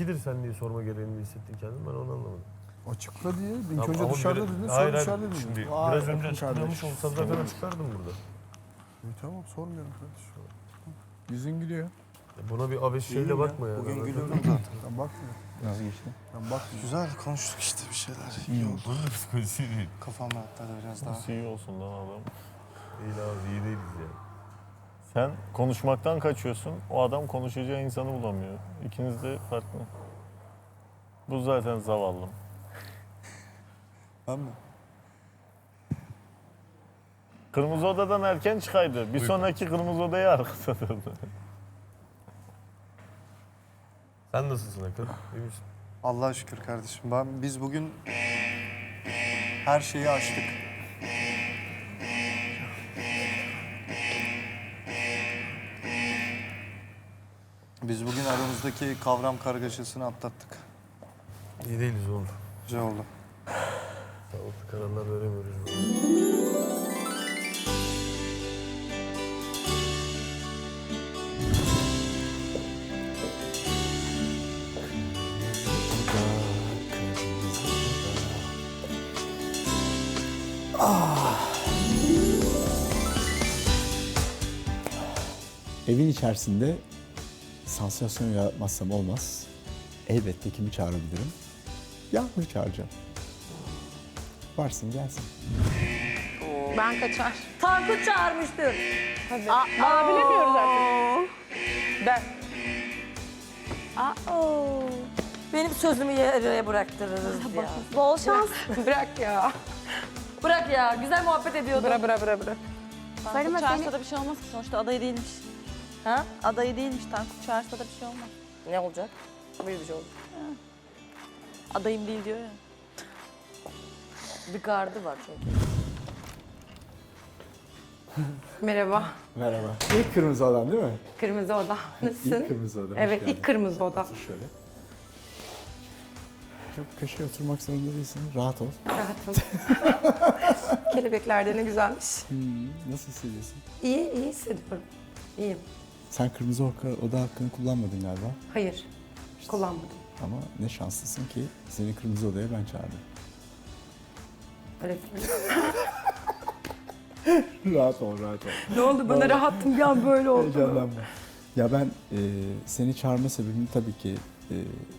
ikidir sen diye sorma gereğini hissettin kendin ben onu anlamadım. Açıkla diye. İlk Tamam, önce ama dışarıda biraz- dedin, Hayır, sonra hayır. dışarıda dedin. Şimdi Vay, biraz önce yakın açıklamış kardeş. olsam zaten açıklardım burada. İyi, tamam sormuyorum kardeş. Yüzün gülüyor. Ya Buna bir abes şeyle bakma ya. Bugün gülüyorum zaten. Ben bakmıyorum. Nasıl geçti? Ben bakmıyorum. Güzel konuştuk işte bir şeyler. İyi oldu. Bunun da psikolojisi değil. Kafam rahatladı biraz daha. Nasıl iyi olsun lan adam. İyi abi iyi değiliz ya. Sen konuşmaktan kaçıyorsun. O adam konuşacağı insanı bulamıyor. İkiniz de farklı. Bu zaten zavallım. Ben mi? Kırmızı odadan erken çıkaydı. Bir sonraki kırmızı odaya arkada durdu. Sen nasılsın Akın? İyi misin? Allah'a şükür kardeşim. Ben, biz bugün her şeyi aştık. Biz bugün aramızdaki kavram kargaşasını atlattık. İyi değiliz oğlum. Güzel oldu. Sağlıklı kararlar veremiyoruz. Evin içerisinde sansasyon yaratmazsam olmaz. Elbette kimi çağırabilirim? Yağmur çağıracağım. Varsın gelsin. Ben kaçar. Tankut çağırmıştır. Tabii. Aa, bilemiyoruz artık. Ben. Aa, benim sözümü yarıya bıraktırırız ya. Bol şans. Bırak ya. Bırak ya, güzel muhabbet ediyorduk. Bıra bıra bıra bıra. Tankut çağırsa da bir şey olmaz ki sonuçta adayı değilmiş. Ha? Adayı değilmiş Tankut çağırsa da bir şey olmaz. Ne olacak? Böyle bir şey oldu. Adayım değil diyor ya. Bir gardı var çünkü. Merhaba. Merhaba. İlk kırmızı adam değil mi? Kırmızı oda. Nasılsın? İlk kırmızı adam. Evet, ilk kırmızı oda. Şöyle. Çok köşeye oturmak zorunda değilsin. Rahat ol. Rahatım. Kelebekler de ne güzelmiş. Hmm, nasıl hissediyorsun? İyi, iyi hissediyorum. İyiyim. Sen kırmızı oka- oda hakkını kullanmadın galiba. Hayır, kullanmadım. Ama ne şanslısın ki seni kırmızı odaya ben çağırdım. Öyle rahat ol, rahat ol. Ne oldu bana rahattım bir an böyle oldu. Heyecanlanma. Ya ben e, seni çağırma sebebim tabii ki e,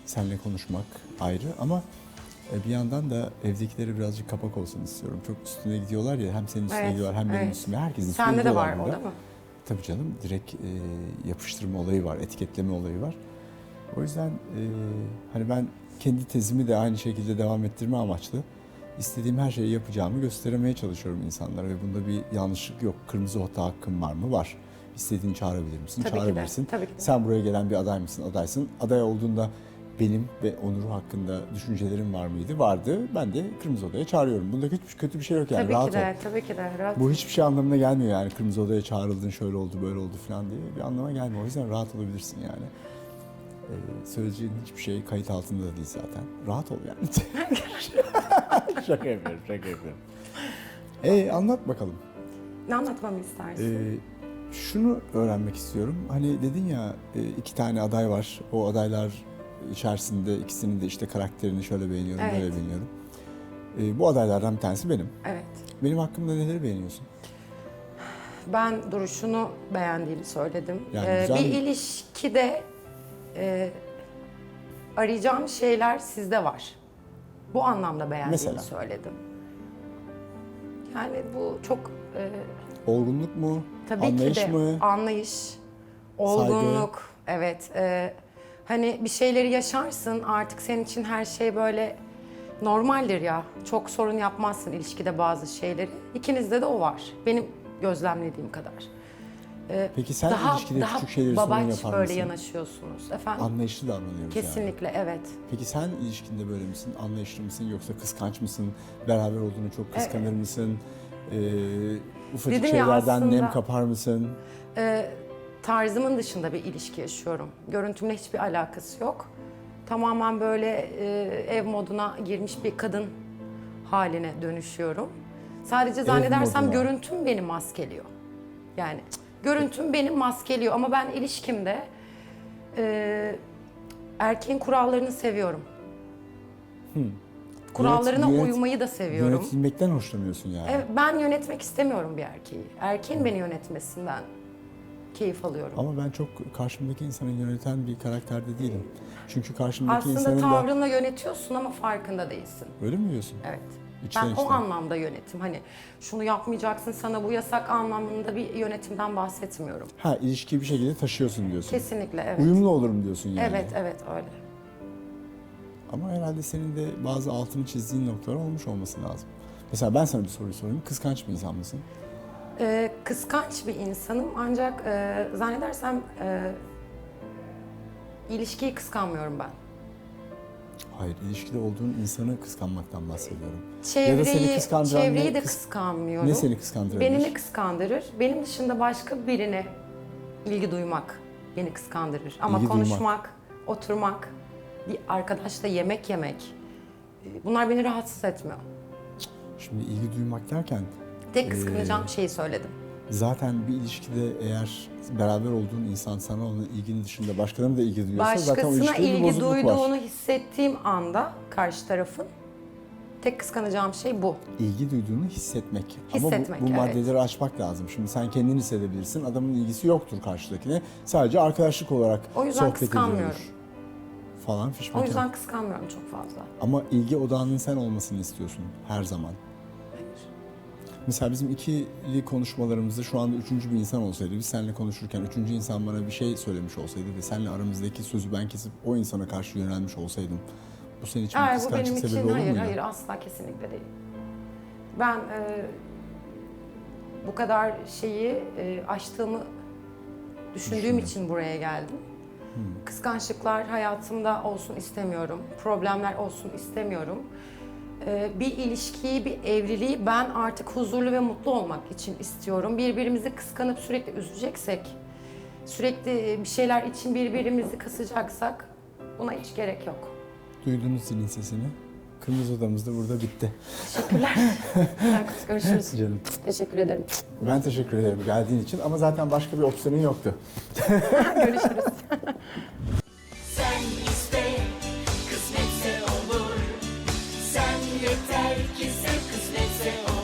seninle konuşmak ayrı ama e, bir yandan da evdekileri birazcık kapak olsun istiyorum. Çok üstüne gidiyorlar ya hem senin üstüne Evet, gidiyorlar hem benim evet. üstüme herkesin üstüne Sende de gidiyorlar var o burada. değil mi? Tabii canım direkt e, yapıştırma olayı var, etiketleme olayı var. O yüzden e, hani ben kendi tezimi de aynı şekilde devam ettirme amaçlı istediğim her şeyi yapacağımı göstermeye çalışıyorum insanlara ve bunda bir yanlışlık yok. Kırmızı oda hakkım var mı? Var. İstediğini çağırabilir misin? Tabii ki de, Çağırabilirsin. tabii ki de. Sen buraya gelen bir aday mısın? Adaysın. Aday olduğunda benim ve Onur hakkında düşüncelerim var mıydı? Vardı. Ben de Kırmızı Oda'ya çağırıyorum. Bunda hiçbir kötü bir şey yok yani. tabii Rahat ki de, ol. tabii ki de. Rahat. Bu hiçbir şey anlamına gelmiyor yani kırmızı odaya çağrıldın şöyle oldu böyle oldu falan diye bir anlama gelmiyor. O yüzden rahat olabilirsin yani. Ee, söyleyeceğin hiçbir şey kayıt altında da değil zaten. Rahat ol yani. şaka yapıyorum, şaka yapıyorum. Ee, anlat bakalım. Ne anlatmamı istersin? Ee, şunu öğrenmek istiyorum. Hani dedin ya e, iki tane aday var. O adaylar içerisinde ikisinin de işte karakterini şöyle beğeniyorum, Evet. böyle beğeniyorum. Ee, bu adaylardan bir tanesi benim. Evet. Benim hakkımda neleri beğeniyorsun? Ben duruşunu beğendiğimi söyledim. Yani Ee, güzel bir ilişkide e, arayacağım şeyler sizde var. Bu anlamda beğendiğimi Mesela? söyledim. Yani bu çok e, Olgunluk mu? tabii Anlayış ki de mı? anlayış, olgunluk. Evet. e, hani bir şeyleri yaşarsın artık senin için her şey böyle normaldir ya. Çok sorun yapmazsın ilişkide bazı şeyleri. İkinizde de o var. Benim gözlemlediğim kadar. Peki sen daha ilişkide daha küçük şeyleri sorun yapar böyle mısın? yanaşıyorsunuz efendim. Anlayışlı davranıyoruz yani. Kesinlikle evet. Peki sen ilişkinde böyle misin? Anlayışlı mısın yoksa kıskanç mısın? Beraber olduğunu çok kıskanır mısın? Ee, ufacık Dedim şeylerden nem aslında- kapar mısın? Tarzımın dışında bir ilişki yaşıyorum. Görüntümle hiçbir alakası yok. Tamamen böyle e, ev moduna girmiş bir kadın haline dönüşüyorum. Sadece zannedersem moduna. görüntüm beni maskeliyor. Yani görüntüm beni maskeliyor ama ben ilişkimde e, erkeğin kurallarını seviyorum. Kurallarına Yönet- yönet- uymayı da seviyorum. Yönetilmekten hoşlanıyorsun yani. Evet, ben yönetmek istemiyorum bir erkeği. Erkeğin beni yönetmesinden keyif alıyorum. Ama ben çok karşımdaki insanı yöneten bir karakterde değilim. Çünkü karşımdaki Aslında insanın da... tavrınla yönetiyorsun ama farkında değilsin. Öyle mi diyorsun? Evet. İçten ben içten. o anlamda yönetim. Hani şunu yapmayacaksın sana bu yasak anlamında bir yönetimden bahsetmiyorum. Ha ilişkiyi bir şekilde taşıyorsun diyorsun. Kesinlikle evet. Uyumlu olurum diyorsun yani. Evet evet öyle. Ama herhalde senin de bazı altını çizdiğin noktalar olmuş olması lazım. Mesela ben sana bir soru sorayım. Kıskanç bir insan mısın? Ee, kıskanç bir insanım ancak e, zannedersem e, ilişkiyi kıskanmıyorum ben. Hayır, ilişkide olduğun insanı kıskanmaktan bahsediyorum. Çevreyi, seni kıskandıran çevreyi ne de kıs- kıskanmıyorum. Ne seni kıskandırabilir? Beni ne kıskandırır? Benim dışında başka birine ilgi duymak beni kıskandırır. Ama İlgi duymak. konuşmak, oturmak, bir arkadaşla yemek yemek e, bunlar beni rahatsız etmiyor. Şimdi ilgi duymak derken Tek kıskanacağım Ee, şeyi söyledim. zaten bir ilişkide eğer beraber olduğun insan sana olan ilginin dışında başkalarına da ilgi duyuyorsa zaten o Başkasına ilişkide bir ilgi bozukluk var. duyduğunu hissettiğim anda karşı tarafın tek kıskanacağım şey bu. İlgi duyduğunu hissetmek. Hissetmek, Ama bu, bu evet. maddeleri açmak lazım. Şimdi sen kendini hissedebilirsin. Adamın ilgisi yoktur karşıdakine. Sadece arkadaşlık olarak O yüzden sohbet kıskanmıyorum. ediyordur. Falan fişmek. O yüzden kıskanmıyorum çok fazla. Ama ilgi odağının sen olmasını istiyorsun her zaman. Mesela bizim ikili konuşmalarımızda şu anda üçüncü bir insan olsaydı, biz seninle konuşurken üçüncü insan bana bir şey söylemiş olsaydı ve seninle aramızdaki sözü ben kesip o insana karşı yönelmiş olsaydım, bu senin için bir kıskançlık sebebi için olur hayır muydu? hayır asla kesinlikle değil. Ben e, bu kadar şeyi e, aştığımı düşündüğüm Düşündüm. için buraya geldim. Hmm. Kıskançlıklar hayatımda olsun istemiyorum. Problemler olsun istemiyorum. E, bir ilişkiyi, bir evliliği ben artık huzurlu ve mutlu olmak için istiyorum. Birbirimizi kıskanıp sürekli üzeceksek, sürekli bir şeyler için birbirimizi kasacaksak buna hiç gerek yok. Duydunuz zilin sesini. Kırmızı odamız da burada bitti. Teşekkürler. Görüşürüz. Canım. Teşekkür ederim. Ben teşekkür ederim geldiğin için ama zaten başka bir opsiyonun yoktu. Görüşürüz. Herkes sen kısmetse o